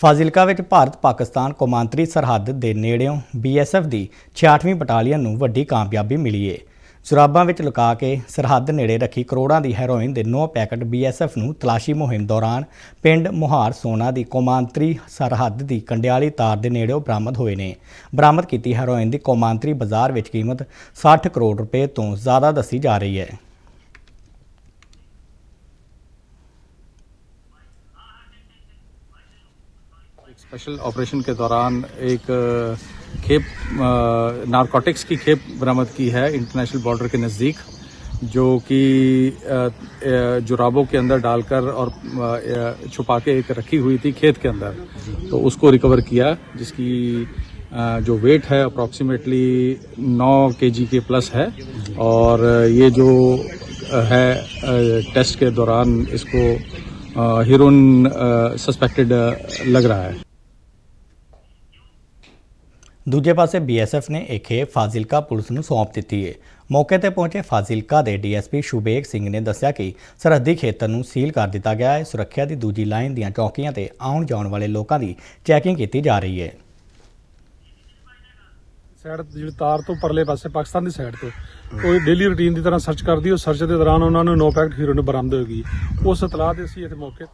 ਫਾਜ਼ਿਲਕਾ ਵਿੱਚ ਭਾਰਤ ਪਾਕਿਸਤਾਨ ਕੌਮਾਂਤਰੀ ਸਰਹੱਦ ਦੇ ਨੇੜਿਓਂ ਬੀਐਸਐਫ ਦੀ 66ਵੀਂ ਬਟਾਲੀਅਨ ਨੂੰ ਵੱਡੀ ਕਾਮਯਾਬੀ ਮਿਲੀ ਏ। ਜੁਰਾਬਾਂ ਵਿੱਚ ਲੁਕਾ ਕੇ ਸਰਹੱਦ ਨੇੜੇ ਰੱਖੀ ਕਰੋੜਾਂ ਦੀ ਹੈਰੋਇਨ ਦੇ 9 ਪੈਕੇਟ ਬੀਐਸਐਫ ਨੂੰ ਤਲਾਸ਼ੀ ਮੁਹਿੰਮ ਦੌਰਾਨ ਪਿੰਡ ਮੁਹਾਰ ਸੋਨਾ ਦੀ ਕੌਮਾਂਤਰੀ ਸਰਹੱਦ ਦੀ ਕੰਡਿਆਲੀ ਤਾਰ ਦੇ ਨੇੜਿਓਂ ਬਰਾਮਦ ਹੋਏ ਨੇ। ਬਰਾਮਦ ਕੀਤੀ ਹੈਰੋਇਨ ਦੀ ਕੌਮਾਂਤਰੀ ਬਾਜ਼ਾਰ ਵਿੱਚ ਕੀਮਤ 60 ਕਰੋੜ ਰੁਪਏ ਤੋਂ ਜ਼ਿਆਦਾ ਦੱਸੀ ਜਾ ਰਹੀ ਹੈ। स्पेशल ऑपरेशन के दौरान एक खेप नारकोटिक्स की खेप बरामद की है इंटरनेशनल बॉर्डर के नज़दीक, जो कि जुराबों के अंदर डालकर और छुपा के एक रखी हुई थी खेत के अंदर। तो उसको रिकवर किया, जिसकी जो वेट है अप्रॉक्सीमेटली 9 केजी के प्लस है। और ये जो है टेस्ट के दौरान इसको हीरोइन सस्पेक्टेड लग रहा है ਦੂਜੇ ਪਾਸੇ ਬੀਐਸਐਫ ਨੇ ਇਹ ਖੇਪ ਫਾਜ਼ਿਲਕਾ ਪੁਲਿਸ ਨੂੰ ਸੌਂਪ ਦਿੱਤੀ ਹੈ ਮੌਕੇ ਤੇ ਪਹੁੰਚੇ ਫਾਜ਼ਿਲਕਾ ਦੇ ਡੀਐਸਪੀ ਸ਼ੁਬੇਗ ਸਿੰਘ ਨੇ ਦੱਸਿਆ ਕਿ ਸਰਹੱਦੀ ਖੇਤਰ ਨੂੰ ਸੀਲ ਕਰ ਦਿੱਤਾ ਗਿਆ ਹੈ ਸੁਰੱਖਿਆ ਦੀ ਦੂਜੀ ਲਾਈਨ ਦੀਆਂ ਚੌਕੀਆਂ ਤੇ ਆਉਣ ਜਾਣ ਵਾਲੇ ਲੋਕਾਂ ਦੀ ਚੈਕਿੰਗ ਕੀਤੀ ਜਾ ਰਹੀ ਹੈ ਸਾਈਡ ਜਿਹੜੀ ਤਾਰ ਤੋਂ ਪਰਲੇ ਪਾਸੇ ਪਾਕਿਸਤਾਨ ਦੀ ਸਾਈਡ ਤੋਂ ਕੋਈ ਡੇਲੀ ਰੁਟੀਨ ਦੀ ਤਰ੍ਹਾਂ ਸਰਚ ਕਰਦੀ ਉਹ ਸਰਚ ਦੇ ਦੌਰਾਨ ਉਹਨਾਂ ਨੂੰ ਨੋ ਪੈਕਟ ਹੀਰੋਇਨ ਬਰਾਮਦ ਹੋਏਗੀ ਉਸ ਇਤਲਾਹ ਤੇ ਅਸੀਂ ਇੱਥੇ ਮੌਕੇ